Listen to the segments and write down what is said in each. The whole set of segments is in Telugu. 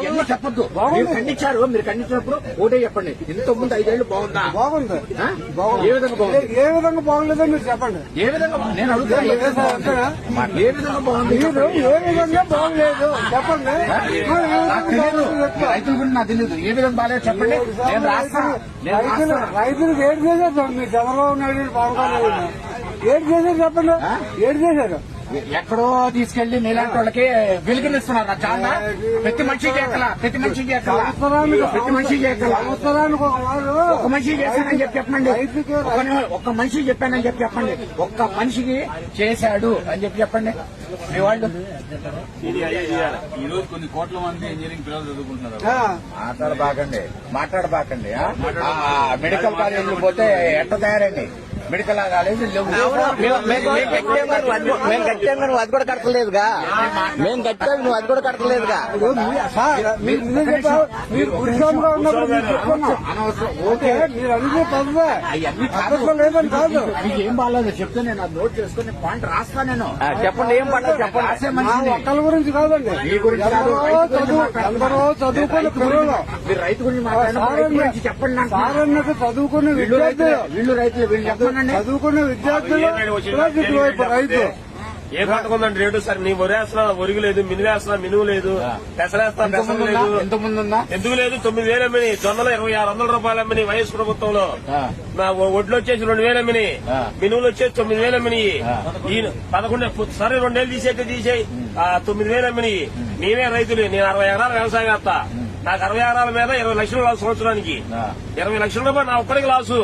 ఇవన్నీ చెప్పొద్దు. మీరు ఖండించారు మీరు ఖండించినప్పుడు ఓటే చెప్పండి. ఇంత ముందు ఐదేళ్ళు బాగుందా. బాగుంది. ఏ విధంగా బాగుంది? ఏ- విధంగా బాగలేదో మీరు చెప్పండి. ఏ విధంగా బా- నేను అడుగుతా ఏ విధంగా బాగుంది? ఏ విధంగా బాగుంది? మీరు ఏ విధంగా బాగలేదు చెప్పండి. ఆ, ఏ నాకు విధంగా తెలియదు బాగలేదు చెప్తా. రైతుల గురించి నాకు తెలియదు ఏ విధంగా బాగాలేదు చెప్పండి. నేను రాస్తా. నేను రైతులు రాస్తా. రైతులకు ఏడు చేశారు మీరు చంద్రబాబు నాయుడు పవన్ ఏడు చేశారు చెప్పండి? ఏడు చేశారు. ఎక్కడో తీసుకెళ్ళి నీలాంటి వాళ్ళకి వెలుగునిస్తున్నారు నా చాలా ప్రతి మనిషికి ఎక్కల ప్రతి మనిషికి ఎక్కల. ప్రతి మనిషికి ఎక్కల. ఒక వారు ఒక మనిషి చేశానని చెప్పి చెప్పండి. ఒక్క మనిషి చెప్పానని చెప్పి చెప్పండి. ఒక్క మనిషికి చేశాడు అని చెప్పి చెప్పండి. మీ వాళ్ళు? ఈ రోజు కొన్ని కోట్ల మంది ఇంజనీరింగ్ పిల్లలు చదువుకుంటున్నారు. మాట్లాడబాకండి. మాట్లాడబాకండి మెడికల్ కాలేజీలు పోతే ఎట్ట తయారండి మెడికల్ కాలేజీ మేము కట్టాం నువ్వు అది కూడా కట్టలేదుగా మేము కట్టాం నువ్వు అది కూడా కట్టలేదుగా ఏం బాగాలేదు? చెప్తే నేను అది నోట్ చేసుకుని పాయింట్ రాస్తా నేను. ఆ, చెప్పండి ఏం పడ్డా చెప్పండి రాసే మా మనిషిని. ఒక్కల గురించి కాదండి. మీ గురించి కాదు, ఎందరో రైతు చదువుకున్న పిల్లలు. మీరు గురించి చెప్పండి చదువుకున్న వీళ్ళు రైతులే. విద్యార్థులు వీళ్ళు రైతులు. వీళ్ళు చెప్పండి చదువుకున్న విద్యార్థులు ఇటువైపు రైతు. ఏ పట్టుకుందండి రేటు సార్? నీ ఒరేస్తున్నా ఒరుగు లేదు మినుగు వేస్తున్నా మినుగు లేదు. పెసరేస్తా లేదు. ఎంత ముందు ఉందా ఎందుకు లేదు? తొమ్మిది వేలు అమ్మిని. జొన్నలు ఇరవై ఆరు వందల రూపాయలు అమ్మిని వైఎస్ ప్రభుత్వంలో. నా ఒ- వడ్లు వచ్చేసి రెండు వేలు అమ్మిని. ఆ. మినువులు వచ్చేసి తొమ్మిది వేలు అమ్మిని. పదకొండు సరే రెండేళ్ళు తీసేట్టు తీసేయి. ఆ, తొమ్మిది వేలు అమ్మిని. నేనే రైతులు. నేను అరవై ఎకరాలు వ్యవసాయం చేస్తా. నాకు అరవై ఎకరాల మీద ఇరవై లక్షలు లాసు సంవత్సరానికి. ఇరవై లక్షల రూపాయలు నా ఒక్కడికి లాసు.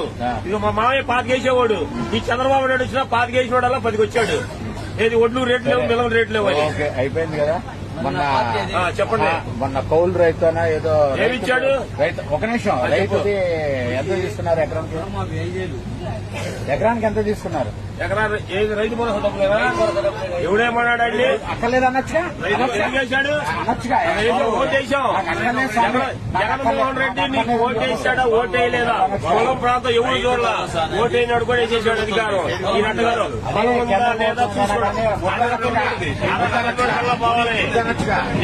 ఇక మా మామయ్య పాతికేసేవాడు ఈ చంద్రబాబు నాయుడు వచ్చినా పాతికేసినోడల్లా పదికి వచ్చాడు ఏది ఒడ్లు రేట్లు లేవు మిలం రేట్లు లేవు అయిపోయింది కదా. మొన్న ఆ, చెప్పండి. మొన్న కౌలు రైతు ఏదో రైతు- ఏమిచ్చాడు? రైతు ఒక నిమిషం. రైతుది ఎంత తీసుకున్నారు ఎకరానికి? ఎకరానికి ఎంత తీసుకున్నారు? ఎకరా ఏది రైతు భరోసా ఎవడేమన్నాడండి అక్కర్లేదు అనొచ్చుగా? నాకు స్వామి. నాకు జగన్మోహన్ రెడ్డి. నీకు ఓటేసాడా ఓటేయలేదా పొలం ప్రాంతం ఎవరు చూడాల? ఓటేనాడు కూడా వేసేసాడు అధికారం. ఈ నట్టు గారు పొలం ఉందా లేదా కల్లా పోవాలి.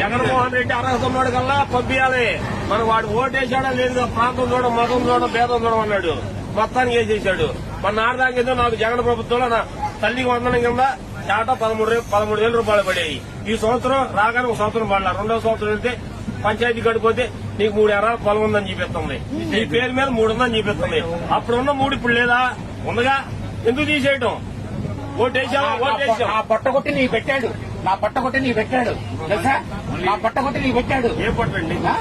జగన్మోహన్ రెడ్డి అర్హత ఉన్నోడు కల్లా పంపించాలి. మనం వాడు ఓటేసాడా లేదు ప్రాంతం చూడడం మతం చూడడం భేదం చూడడం అన్నాడు మొత్తానికి వేసేసాడు. మన ఆడదానికి ఏదో నాకు జగన్ ప్రభుత్వంలో నా తల్లికి వందనం కింద చాట పదమూడు పదమూడు వేల రూపాయలు పడేవి ఈ సంవత్సరం రాగానే ఒక సంవత్సరం పడాల. రెండో సంవత్సరం వెళ్తే పంచాయతీ గడిపోతే నీకు మూడు ఎకరాల పొలం ఉందని చూపిస్తుంది నీ పేరు మీద మూడు ఉందని చూపిస్తుంది అప్పుడు ఉన్న మూడు ఇప్పుడు లేదా? ఉందగా? ఎందుకు తీసేయటం? ఓటేసావా? పొట్ట కొట్టి నీ పెట్టాడు. నా పొట్ట కొట్టి నీ పెట్టాడు. తెలుసా? నా పొట్ట కొట్టి నీ పెట్టాడు. ఏ ఆ?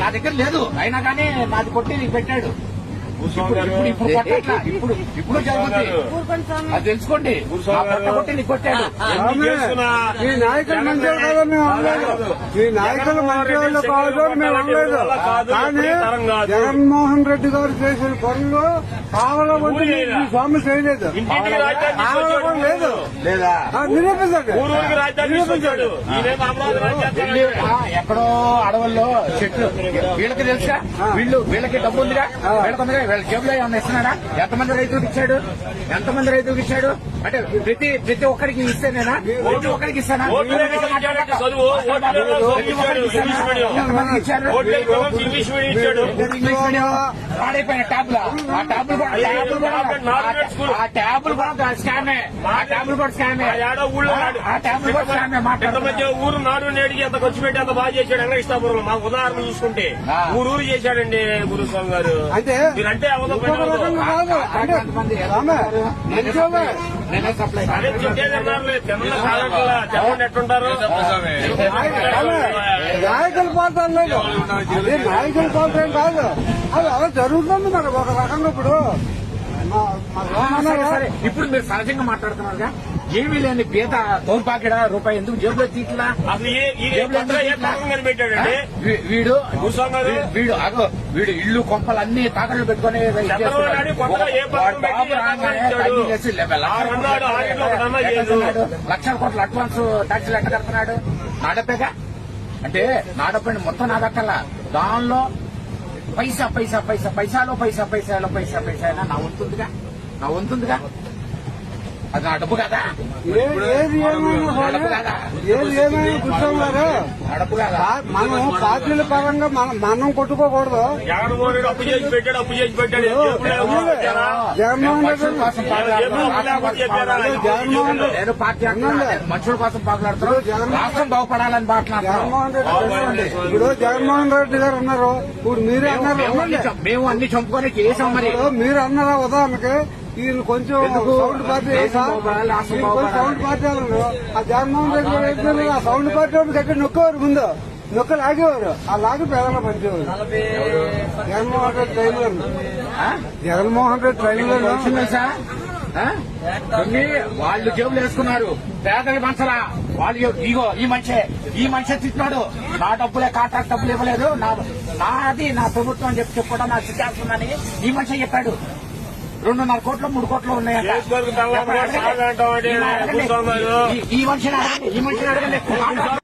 నా దగ్గర లేదు. అయినా కానీ నాది కొట్టి నీకు పెట్టాడు. ఇప్పుడు ఇప్పుడు ఇప్పుడు ఇప్పుడు జరుగుతుంది అది తెలుసుకోండి. కొట్టాడు? మీ నాయకులు మేము అనలేదు. మీ నాయకులు మంచివాళ్ళు కాదు అని మేము అనలేదు. కానీ జగన్మోహన్ రెడ్డి గారు చేసిన పనులు కావాలని ఈ స్వామి చేయలేదు. లేదు. లేదా? ఆ, నిరూపించండి. వెళ్ళి, ఎక్కడో అడవుల్లో చెట్లు. వీళ్ళకి తెలుసా? వీళ్ళు వీళ్ళకి డబ్బు ఉందిగా? వీళ్ళకి వీళ్ళ జేబులో ఏమన్నా ఇస్తున్నాడా? ఎంతమంది రైతులకు ఇచ్చాడు? ఎంతమంది రైతులకు ఇచ్చాడు? అంటే ప్రతి ప్రతి ఒక్కరికి ఇస్తేనేనా? ప్రతి ఒక్కరికి ఇస్తానా? పాడైపోయిన ట్యాబ్లు ఆ ట్యాబ్లు ఆ ట్యాబ్లు కూడా స్కామే. ఆ ట్యాబ్లు కూడా స్కామే. ఆ ట్యాబ్లు కూడా స్కామే మాట్లాడుతున్నా. ఊరు నాడు నేడికి ఎంత ఖర్చు పెట్టి ఎంత బాగా చేశాడు వెంకటేశ్వరపురంలో. మాకు ఉదాహరణ చూసుకుంటే. ఊరు ఊరు చేశాడండి గురుస్వామి గారు. అంటే అవదో కాలంలో ఎట్టుంటారు నాయకుల పాత్ర లేదు. అది నాయకుల పాత్ర ఏం కాదు. అది అలా జరుగుతుంది మరి ఒక రకంగా ఇప్పుడు. ఇప్పుడు మీరు సహజంగా మాట్లాడుతున్నారుగా ఏమీ లేని పీత తోలుపాకిడా రూపాయి ఎందుకు జేబులో తీట్లా? వీడు వీడు అగో వీడు ఇల్లు కొంపలు అన్ని తాకట్లు పెట్టుకుని లక్షల కోట్లు అడ్వాన్స్ ట్యాక్సీలు ఎక్కడ కడుతున్నాడు. నాడపేగా అంటే నాడపండి మొత్తం నాదక్కల దానిలో పైసా పైసా పైసా పైసాలో పైసా పైసాలో పైసా పైసా నా వంతుందిగా? నా వంతుందిగా? అది నా డబ్బు కదా ఏది ఏమైనా ఏది ఏమైనా మనం పార్టీల పరంగా మనం మనం కొట్టుకోకూడదు జగన్మోహన్ రెడ్డి అప్పు చేసి పెట్టాడు అప్పు చేసి పెట్టాడు ఏం చెప్పులే, ఊరు వచ్చారా? జగన్మోహన్ మనుషుల రెడ్డి కోసం పాకులాడుతున్నారు. ఏమో లేకపోతే చెప్పారా? జగన్మోహన్ రెడ్డి నేను పార్టీ అంటున్నా. నేను మనుషుల కోసం పాకులాడుతున్నాను జగన్- రాష్ట్రం బాగుపడాలని మాట్లాడుతున్నాను జగన్మోహన్ రెడ్డి తెలుసండి. ఇప్పుడు జగన్మోహన్ రెడ్డి గారు ఉన్నారు ఇప్పుడు మీరే అన్నారు మేము అన్ని చంపుకొని చేసాం మరి మీరు అన్నారా ఉదాహరణకి ఈయన కొంచెం? Sound party. సౌండ్ పార్టీ వాళ్ళు. ఆ జగన్మోహన్ రెడ్డి? ఆ సౌండ్ పార్టీ వాళ్ళు దగ్గర నొక్కేవారు ముందు. నొక్క లాగేవారు. ఆ లాగి పేదల పంచేవారు జగన్మోహన్ రెడ్డి ట్రైన్లో ఆ? జగన్మోహన్ రెడ్డి ట్రైన్లో? కొన్ని వాళ్ళు జేబులు వేసుకున్నారు. పేదల మనుషులా. వాళ్ళు ఇగో ఈ మనిషే. ఈ మనిషి తిట్టినాడు. నా డబ్బులే కాంట్రాక్ట్ డబ్బులు ఇవ్వలేదు. నా నాది నా ప్రభుత్వం అని చెప్పి చెప్పడం నా సిద్ధాంతుందని ఈ మనిషి చెప్పాడు. రెండున్నర కోట్లు మూడు కోట్లు ఉన్నాయంట. ఈ- ఈ మనిషిని అడగండి. ఈ మనిషిని అడగండి.